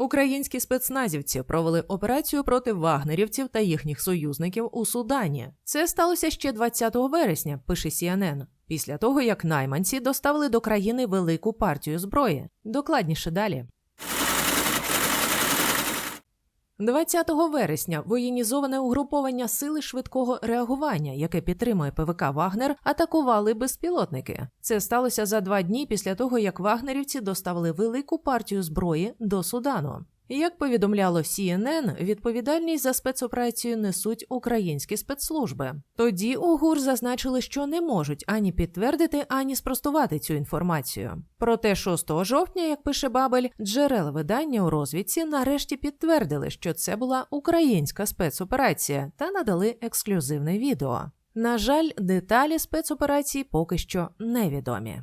Українські спецназівці провели операцію проти вагнерівців та їхніх союзників у Судані. Це сталося ще 20 вересня, пише CNN, після того як найманці доставили до країни велику партію зброї. Докладніше далі. 20 вересня воєнізоване угруповання сили швидкого реагування, яке підтримує ПВК Вагнер, атакували безпілотники. Це сталося за два дні після того, як вагнерівці доставили велику партію зброї до Судану. Як повідомляло CNN, відповідальність за спецоперацію несуть українські спецслужби. Тоді у ГУР зазначили, що не можуть ані підтвердити, ані спростувати цю інформацію. Проте 6 жовтня, як пише Бабель, джерела видання у розвідці нарешті підтвердили, що це була українська спецоперація та надали ексклюзивне відео. На жаль, деталі спецоперації поки що невідомі.